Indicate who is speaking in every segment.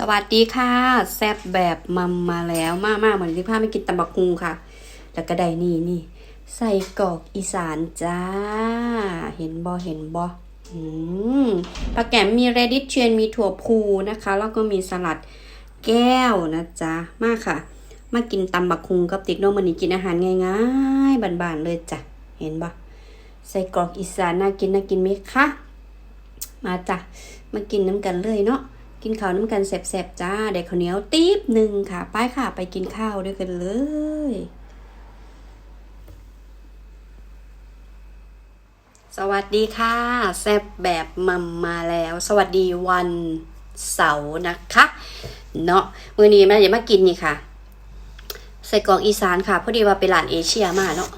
Speaker 1: สวัสดีค่ะ แซบแบบมัมมาแล้วมากมากๆเหมือนที่พาไม่กินตำบักกุงค่ะ แล้วก็ได้นี่นี่ใส่กอกอีสานจ้า เห็นบอเห็นบออืมปลาแกมมีเรดิชเชียนมีถั่วพูนะคะ แล้วก็มีสลัดแก้วนะจ๊ะ มากค่ะ มากินตำบักคุงกับติ๊กโนมันนี่กินอาหารง่ายๆบานๆเลยจ้ะ เห็นบอใส่กอกอีสานน่ากินน่ากินไหมคะ มาจ้ะ มากินน้ำกันเลยเนาะ กินข้าวน้ำกันแสบๆจ้าเด็กข้าวเหนียวตีบหนึ่งค่ะไปค่ะ ไปกินข้าวด้วยกันเลยสวัสดีค่ะแซบแบบมัมมาแล้ว สวัสดีวันเสาร์นะคะ เนาะมื้อนี้แม่จะมากินนี่ค่ะ ใส่กอกอีสานค่ะพอดีว่าไปร้านเอเชียมาเนาะ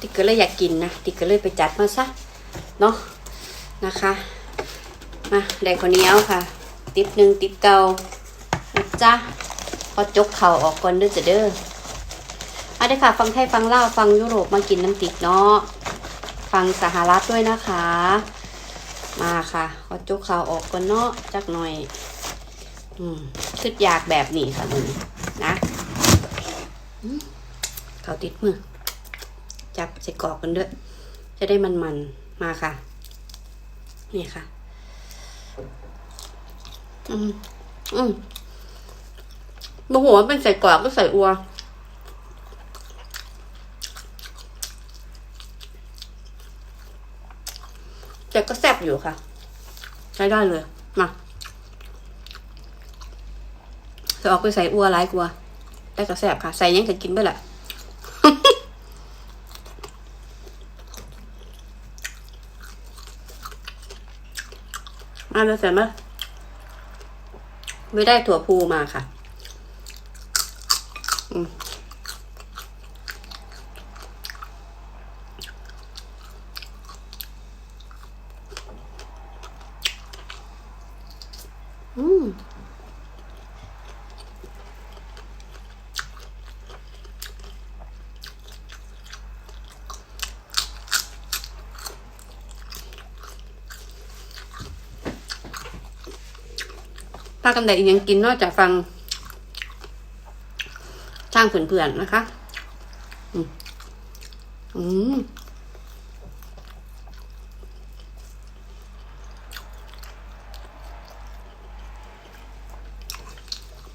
Speaker 1: ติ๊กก็เลยอยากกินนะติ๊กก็เลยไปจัดมาซะเนาะนะคะมาได้ข้าวเนียวค่ะ ติบหนึ่งติบเก่าจ๊ะพอจกเข่าออกก่อนเด้อจะเด้อเอาเด้อค่ะ ฟังไทยฟังลาวฟังยุโรปมากินน้ำติกเนาะฟังสหรัฐด้วยนะคะ มาค่ะขอจกเข่าออกก่อนเนาะจักหน่อย อืมคิดอยากแบบนี้ค่ะมึงนะเขาติดมือจับใส่กรอกกันด้วย จะได้มันๆ มาค่ะ นี่ค่ะ อืม อืมบางหัวาเป็นใส่กรอกก็ใส่อัว แต่ก็แซ่บอยู่ค่ะ ใช้ได้เลย มาจะออกไปใส่อัวร้ายกว่าแต่ก็แซ่บค่ะ ใส่ยังก็กินไปแหละมาเลยใส่มา ไม่ได้ถั่วพูมาค่ะ พากันไดอีกยังกินนอกจากฟัง ช่างเพื่อนๆนะคะ อืมอืม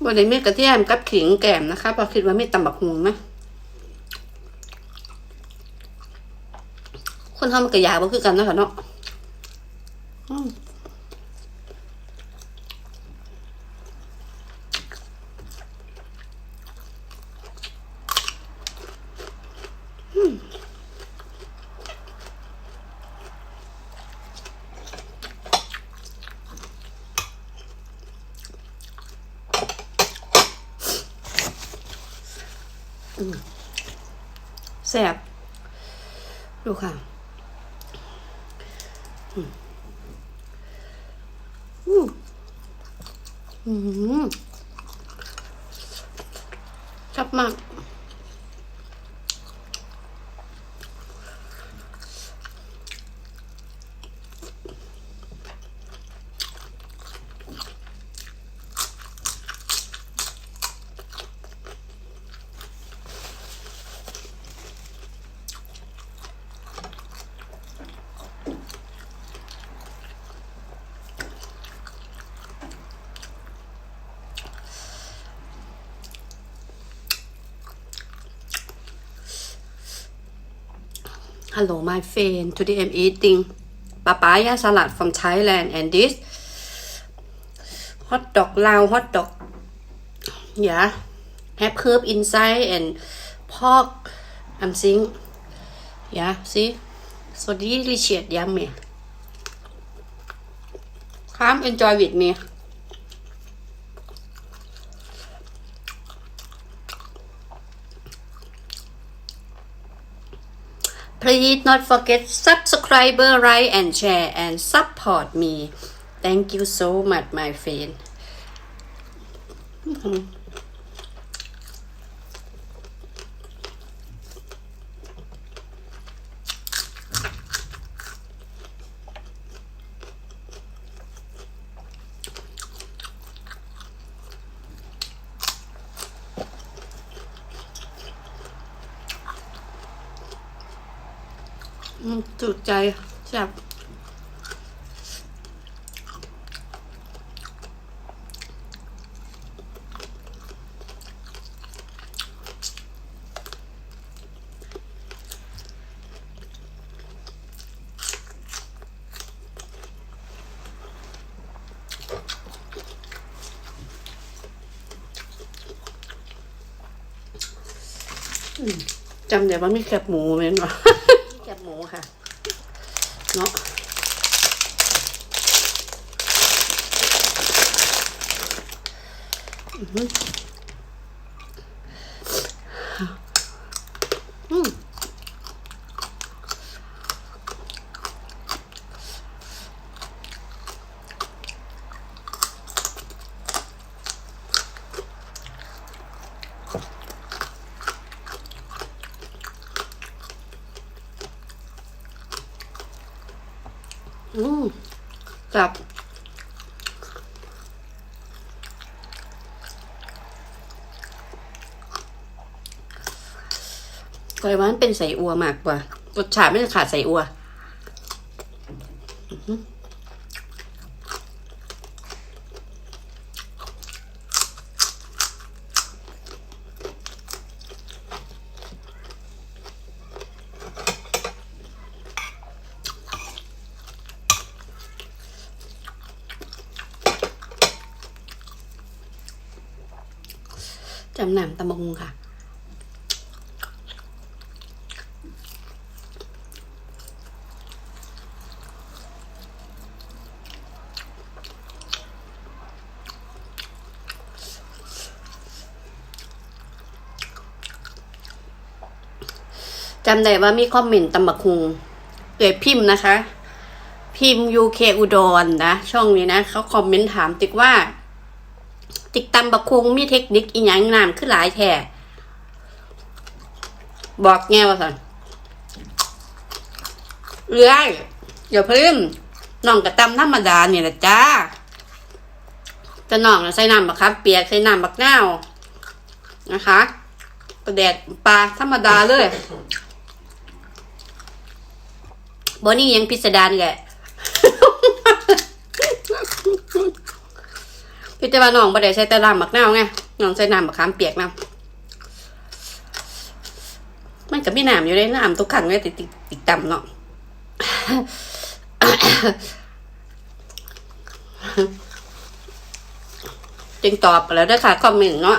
Speaker 1: บนในเม็ดกระเทียมกับขิงแกมนะคะพอคิดว่าไม่ตำบักหุงนะคนทำมันกระยาบ่คือกันนะคะเนาะ แสบดูค่ะอืมอืมอืมชอบมาก Hello, my friend. Today I'm eating papaya salad from Thailand and this hot dog lao hot dog. Yeah, have herb inside and pork. I'm seeing. Yeah, see, so delicious, yummy. Come enjoy with me. Please not forget subscribe, like and share and support me. Thank you so much, my friend. Hmm. จุดใจแซ่บจำเดี๋ยวว่ามีแคบหมูไหมเนาะ บหมูค่ะ เนาะอือม อืมจับกอยว่ามันเป็นใส่อัวมากกว่ารสชาติไม่ได้ขาดใส่อัว หนำตำบงค่ะ จำได้ว่ามีคอมเมนต์ตำบักคุงเอ่ยพิมพ์นะคะ พิมพ์ยูเคอุดรนะ ช่องนี้นะเขาคอมเมนต์ถามติ๊กว่า ติ๊กตำบักคงมีเทคนิคอีหยังนามขึ้นหลายแท่บอกแง่ว่าสันเรื่อยอย่าเพิ่มน้องกระตำธรรมดาเนี่ยละจ้าจะน้องใส่น้ำบักครับ เปียกใส่น้ำบักนาวนะคะกระแดดปลาธรรมดาเลยบอนี่ยังพิสดารแก พี่แต่ว่าน้องบ่ได้ใช้แต่น้ำบักเน่าไงน้องใช้น้ำบักขามเปียกน้ำมันก็มีน้ำอยู่ในน้ำทุกครั้งเลยติดติดติดต่ำเนาะจึงตอบแล้วด้วยค่ะคอมเมนต์เนาะ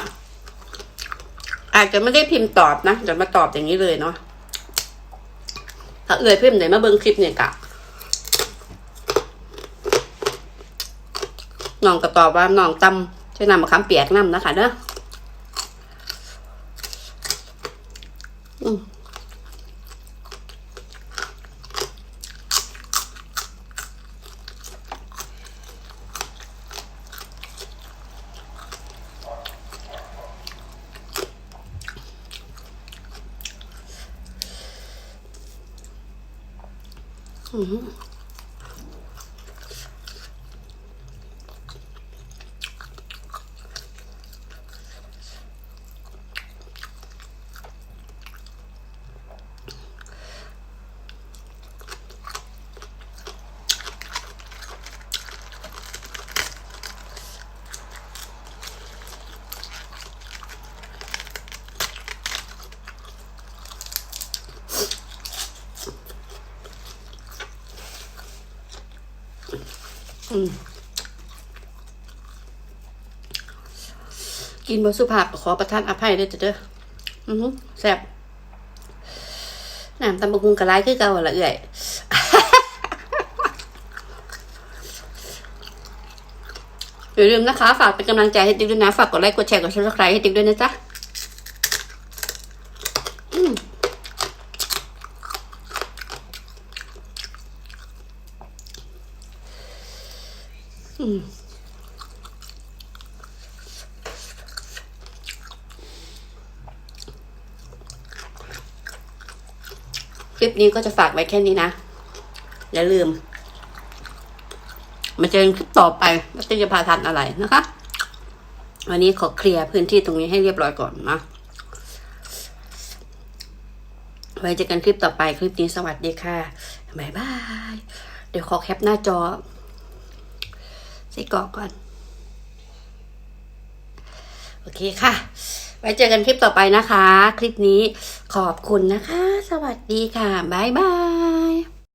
Speaker 1: อาจจะไม่ได้พิมพ์ตอบนะจะมาตอบอย่างนี้เลยเนาะถ้าเอ่ยพิมพ์ไหนมาเบิ่งคลิปเนี่ยกะ น้องก็ตอบว่าน้องตำใช้น้ำมะขามเปียกน้ำนะคะเนาะอืม กินบสุภาพขอประทานอภัยด้วยจ้ะเด้ออือหือแซ่บน้ำตำบักหุงกะไรคือเก่าละเอื่อยอย่าลืมนะคะ ฝากเป็นกำลังใจให้ติ๊กด้วยนะ ฝากกดไลค์กดแชร์กดซับสไครต์ให้ติ๊กด้วยนะจ๊ะ คลิปนี้ก็จะฝากไว้แค่นี้นะ อย่าลืม มาเจอกันคลิปต่อไปว่าจะพาทานอะไรนะคะ วันนี้ขอเคลียร์พื้นที่ตรงนี้ให้เรียบร้อยก่อนนะไว้เจอกันคลิปต่อไปคลิปนี้สวัสดีค่ะบายบาย เดี๋ยวขอแคปหน้าจอใส่กรอกก่อน โอเคค่ะ ไว้เจอกันคลิปต่อไปนะคะ คลิปนี้ขอบคุณนะคะ สวัสดีค่ะ บ๊ายบาย